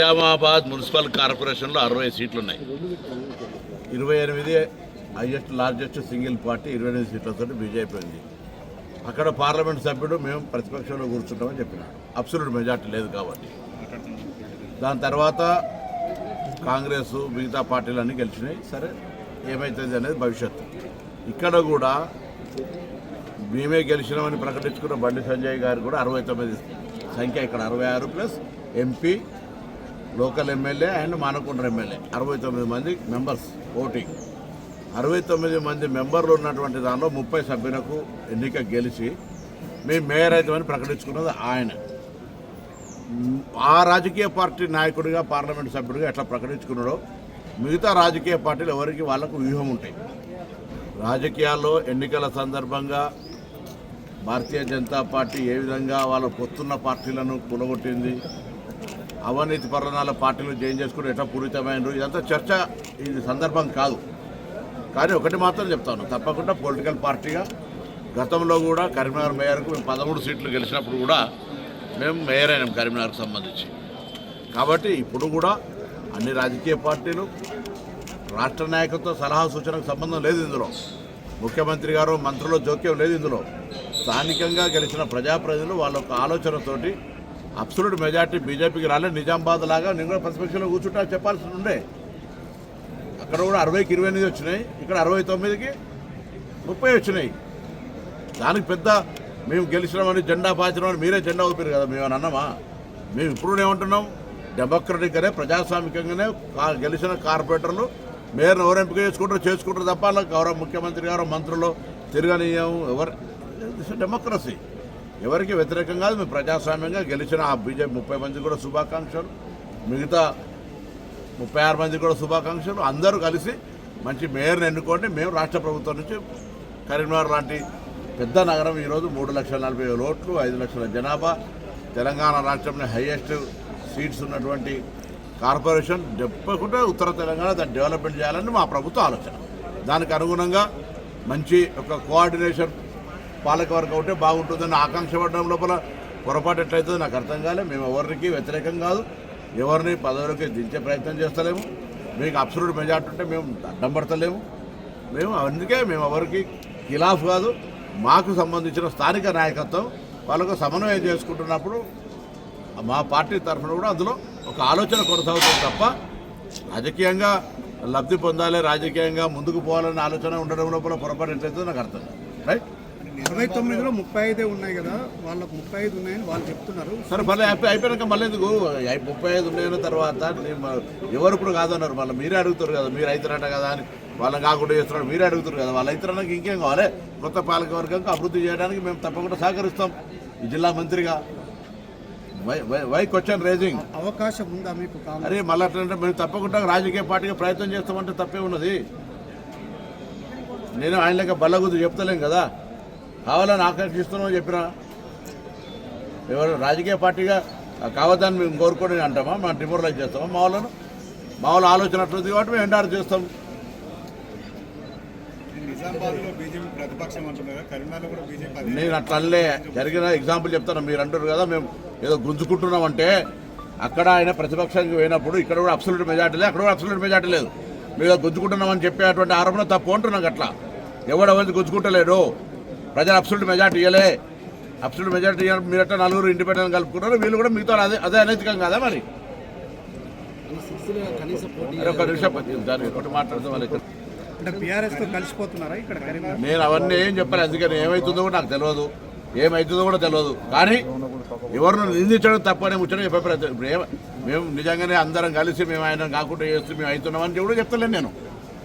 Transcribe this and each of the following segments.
Nizamabad municipal కార్పొరేషన్లో అరవై సీట్లు ఉన్నాయి ఇరవై ఎనిమిది హైయెస్ట్ లార్జెస్ట్ సింగిల్ పార్టీ ఇరవై ఎనిమిది సీట్లతో బీజేపీ ఉంది. అక్కడ పార్లమెంట్ సభ్యుడు మేము ప్రతిపక్షంలో కూర్చుంటామని చెప్పినాడు. అబ్సల్యూట్ మెజార్టీ లేదు కాబట్టి. దాని తర్వాత కాంగ్రెస్ మిగతా పార్టీలు అన్నీ గెలిచినాయి. సరే ఏమవుతుంది అనేది భవిష్యత్తు. ఇక్కడ కూడా మేమే గెలిచినామని ప్రకటించుకున్న బండి సంజయ్ గారు కూడా అరవై తొమ్మిది సంఖ్య ఇక్కడ అరవై ఆరు plus MP local MLA and Manakonda MLA. అరవై తొమ్మిది మంది మెంబర్స్ ఓటింగ్. అరవై తొమ్మిది మంది మెంబర్లు ఉన్నటువంటి దానిలో ముప్పై సభ్యులకు ఎన్నిక గెలిచి మీ మేయర్ అవుతామని ప్రకటించుకున్నది ఆయన. ఆ రాజకీయ పార్టీ నాయకుడిగా పార్లమెంట్ సభ్యుడిగా ఎట్లా ప్రకటించుకున్నాడో మిగతా రాజకీయ పార్టీలు ఎవరికి వాళ్ళకు వ్యూహం ఉంటాయి. రాజకీయాల్లో ఎన్నికల సందర్భంగా భారతీయ జనతా పార్టీ ఏ విధంగా వాళ్ళ పొత్తున్న పార్టీలను కూలగొట్టింది అవినీతి పరణాల పార్టీలు జాయిన్ చేసుకుని ఎట్లా పూరితమైనరు ఇదంతా చర్చ ఇది సందర్భం కాదు. కానీ ఒకటి మాత్రం చెప్తాను తప్పకుండా పొలిటికల్ పార్టీగా గతంలో కూడా కరీంనగర్ మేయర్కు మేము పదమూడు సీట్లు గెలిచినప్పుడు కూడా మేము మేయర్ అయినాం కరీంనగర్కి సంబంధించి. కాబట్టి ఇప్పుడు కూడా అన్ని రాజకీయ పార్టీలు రాష్ట్ర నాయకత్వ సలహా సూచనకు సంబంధం లేదు ఇందులో. ముఖ్యమంత్రి గారు మంత్రులు జోక్యం లేదు ఇందులో. స్థానికంగా గెలిచిన ప్రజాప్రతినిధులు వాళ్ళ యొక్క ఆలోచనతోటి అబ్సల్యూట్ మెజార్టీ బీజేపీకి రాలే నిజామాబాద్ లాగా నేను కూడా ప్రతిపక్షంలో కూర్చుంటా చెప్పాల్సి ఉండే. అక్కడ కూడా అరవైకి ఇరవై ఎనిమిది వచ్చినాయి. ఇక్కడ అరవై తొమ్మిదికి ముప్పై వచ్చినాయి. దానికి పెద్ద మేము గెలిచినామని జెండా పాచినామని మీరే జెండా ఊపారు కదా మేము అని అన్నామా? మేము ఇప్పుడు ఏమంటున్నాం డెమోక్రటిక్గానే ప్రజాస్వామికంగానే కా- గెలిచిన కార్పొరేటర్లు మేయర్ని ఎవరు ఎంపిక చేసుకుంటారు చేసుకుంటారు తప్ప గౌరవ ముఖ్యమంత్రి గారు మంత్రులు తిరగనీయం ఎవరు? డెమోక్రసీ ఎవరికి వ్యతిరేకం కాదు మేము ప్రజాస్వామ్యంగా గెలిచిన ఆ బీజేపీ ముప్పై మంది కూడా శుభాకాంక్షలు. మిగతా ముప్పై ఆరు మంది కూడా శుభాకాంక్షలు. అందరూ కలిసి మంచి మేయర్ని ఎన్నుకోండి. మేము రాష్ట్ర ప్రభుత్వం నుంచి కరీంనగర్ లాంటి పెద్ద నగరం ఈరోజు మూడు లక్షల నలభై వేల ఓట్లు ఐదు లక్షల జనాభా. తెలంగాణ రాష్ట్రంలో హైయెస్ట్ సీట్స్ ఉన్నటువంటి కార్పొరేషన్ చెప్పకుండా ఉత్తర తెలంగాణ దాన్ని డెవలప్మెంట్ చేయాలని మా ప్రభుత్వ ఆలోచన. దానికి అనుగుణంగా మంచి ఒక కోఆర్డినేషన్ పాలకవర్గం ఉంటే బాగుంటుందని ఆకాంక్ష పడడం లోపల పొరపాటు ఎట్లయితుందో నాకు అర్థం కాలే. మేము ఎవరికి వ్యతిరేకం కాదు. ఎవరిని పదవులకి దించే ప్రయత్నం చేస్తలేము. మీకు అబ్సల్యూట్ మెజార్టీ ఉంటే మేము అడ్డం పడతలేము. మేము అందుకే మేము ఎవరికి ఖిలాఫ్ కాదు. మాకు సంబంధించిన స్థానిక నాయకత్వం. వాళ్ళకు సమన్వయం చేసుకుంటున్నప్పుడు మా పార్టీ తరఫున కూడా అందులో ఒక ఆలోచన కొనసాగుతుంది తప్ప రాజకీయంగా లబ్ధి పొందాలి రాజకీయంగా ముందుకు పోవాలనే ఆలోచన ఉండడం లోపల పొరపాటు ఎట్లయితే నాకు అర్థం రైట్ ఇరవై తొమ్మిదిలో ముప్పై ఐదే ఉన్నాయి కదా వాళ్ళకు ముప్పై ఐదు ఉన్నాయని వాళ్ళు చెప్తున్నారు. సరే మళ్ళీ అయిపోయి అయిపోయాక మళ్ళీ ఎందుకు? ముప్పై ఐదు ఉన్నాయన్న తర్వాత నేను ఎవరు ఇప్పుడు కాదన్నారు మళ్ళీ మీరే అడుగుతారు కదా మీరు అవుతారట కదా అని. వాళ్ళని కాకుండా చేస్తున్నారు మీరే అడుగుతారు కదా వాళ్ళు అవుతారనకి ఇంకేం కావాలి? కొత్త పాలక వర్గంకి అభివృద్ధి చేయడానికి మేము తప్పకుండా సహకరిస్తాం ఈ జిల్లా మంత్రిగా. Why question raising. అవకాశం ఉందా మీకు అరే మళ్ళీ అట్లంటే మేము తప్పకుండా రాజకీయ పార్టీగా ప్రయత్నం చేస్తామంటే తప్పే ఉన్నది. నేను ఆయన లెక్క బల్లగుద్దు చెప్తలేం కదా. కావాలని ఆకర్షిస్తున్నామని చెప్పినా? ఎవరు రాజకీయ పార్టీగా కావద్దని మేము కోరుకొని అంటామా? మేము డిమోరలైజ్ చేస్తామా? మా వాళ్ళను? మా వాళ్ళ ఆలోచన అట్లుంది కాబట్టి మేము ఎండార్ చేస్తాం. నేను అట్లా అనలే జరిగిన ఎగ్జాంపుల్ చెప్తాను. మీరు అంటారు కదా మేము ఏదో గుంజుకుంటున్నామంటే అక్కడ ఆయన ప్రతిపక్షానికి పోయినప్పుడు ఇక్కడ కూడా అబ్సల్యూట్ మెజార్టీ లేదు అక్కడ కూడా అబ్సల్యూట్ మెజార్టీ లేదు. మీరు గుంజుకుంటున్నామని చెప్పేటువంటి ఆరోపణ తప్పు అంటున్నాం అట్లా ఎవడు ఎవరిని గుంజుకుంటలేడు? ప్రజలు అబ్సల్యూట్ మెజార్టీ ఇవ్వలే అబ్సల్యూట్ మెజార్టీ ఇవ్వడం మీరు అట్లా నలుగురు ఇండిపెండెంట్ కలుపుకున్నారు. వీళ్ళు కూడా మీతో అదే అదే అనైతికం కదా మరి? ఒక నిమిషం దాన్ని ఒకటి మాట్లాడుతాం వాళ్ళు నేను అవన్నీ ఏం చెప్పాను అందుకని ఏమవుతుందో కూడా నాకు తెలియదు. ఏమవుతుందో కూడా తెలియదు. కానీ ఎవరిని నిందించడం తప్పని ముచ్చడం చెప్పే ప్రయత్నం మేము నిజంగానే అందరం కలిసి మేము ఆయన కాకుండా చేస్తూ మేము అవుతున్నామని కూడా చెప్తలేను నేను.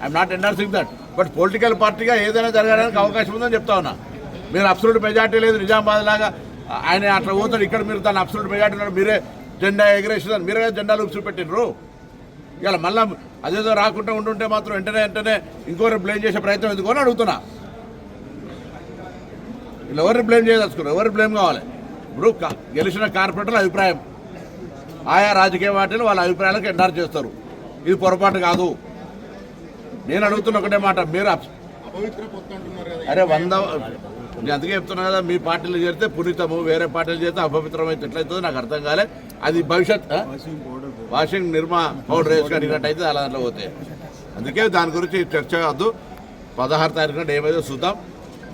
I'm not endorsing that but political పార్టీగా ఏదైనా జరగడానికి అవకాశం ఉందని చెప్తా ఉన్నా. మీరు అబ్సల్యూట్ మెజార్టీ లేదు నిజామాబాద్ లాగా ఆయన అట్లా పోతాడు ఇక్కడ మీరు దాన్ని అబ్సల్యూట్ మెజార్టీ ఉన్నాడు మీరే జెండా ఎగరేసిన మీరే జెండాలు చూపెట్టినరు ఇవాళ మళ్ళా అదేదో రాకుండా ఉంటుంటే మాత్రం వెంటనే వెంటనే ఇంకోరు బ్లేమ్ చేసే ప్రయత్నం ఎందుకు అని అడుగుతున్నా. వీళ్ళు ఎవరిని బ్లేమ్ చేయదలుచుకున్నారు? ఎవరిని బ్లేమ్ కావాలి? ఇప్పుడు క- గెలిచిన కార్పొరేటర్ల అభిప్రాయం. ఆయా రాజకీయ పార్టీలు వాళ్ళ అభిప్రాయాలకు ఎండార్ చేస్తారు. ఇది పొరపాటు కాదు. నేను అడుగుతున్న ఒకటే మాట మీరు అరే వంద నేను అందుకే చెప్తున్నా కదా మీ పార్టీలు చేరితే పునీతము వేరే పార్టీలు చేస్తే అపవిత్రం అయితే ఎట్లయితుందో నాకు అర్థం కాలే. అది భవిష్యత్? వాషింగ్ నిర్మా పౌడర్ వేసి కడిగినట్టు అయితే అలా దాంట్లో పోతాయి. అందుకే దాని గురించి చర్చ వద్దు పదహారు తారీఖున ఏమైతే చూద్దాం.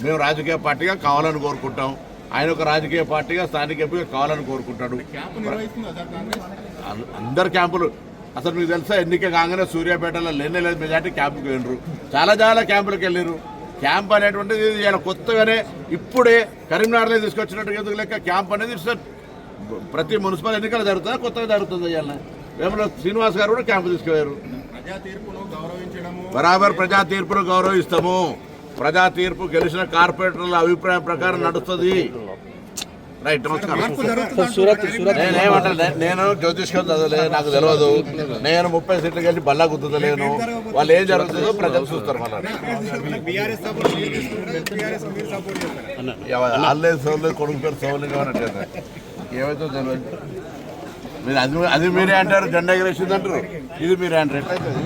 మేము రాజకీయ పార్టీగా కావాలని కోరుకుంటాం. ఆయన ఒక రాజకీయ పార్టీగా స్థానిక ఎంపీగా కావాలని కోరుకుంటాడు. అందరు క్యాంపులు. అసలు మీకు తెలుసా ఎన్నిక కాగానే సూర్యాపేటలో లేనే లేదు మెజార్టీ క్యాంపుకి వెళ్ళరు చాలా చాలా క్యాంపులకు వెళ్ళారు క్యాంప్ అనేటువంటిది ఇలా కొత్తగానే ఇప్పుడే కరీంనగర్లో తీసుకొచ్చినట్టు ఎందుకు లెక్క? క్యాంప్ అనేది ప్రతి మున్సిపల్ ఎన్నికలు జరుగుతుందా కొత్తగా జరుగుతుంది ఇవాళ వేమలో శ్రీనివాస్ గారు కూడా క్యాంపు తీసుకుపోయారు. ప్రజా తీర్పును గౌరవించడము. బరాబర్ ప్రజా తీర్పును గౌరవిస్తాము. ప్రజా తీర్పు గెలిచిన కార్పొరేటర్ల అభిప్రాయం ప్రకారం నడుస్తుంది. రైట్ నమస్కారం. నేను జ్యోతిష్కం చదవలే నాకు తెలియదు. నేను ముప్పై సీట్లు కలిసి బల్లా గుర్తుతలేను వాళ్ళు ఏం జరుగుతుందో ప్రజలు చూస్తారు చేస్తారు? అల్లే సోలేదు కొడుకు పేరు సోలేదు అన్నట్టు ఏమైతే తెలియదు. మీరు అది అది మీరే అంటారు జెండా ఎగరేసింది అంటారు. ఇది మీరే అంటారు. ఎట్లయితుంది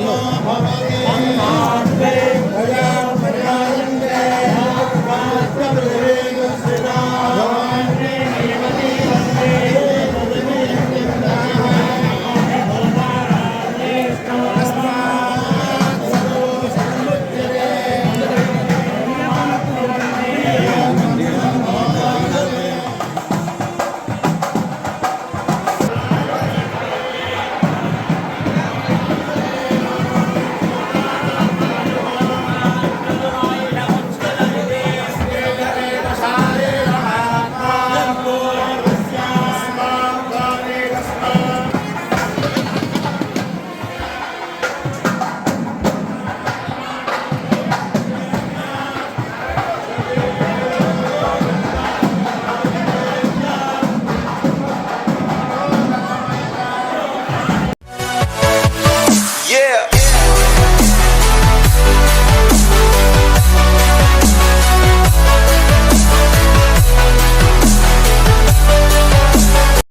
Hello.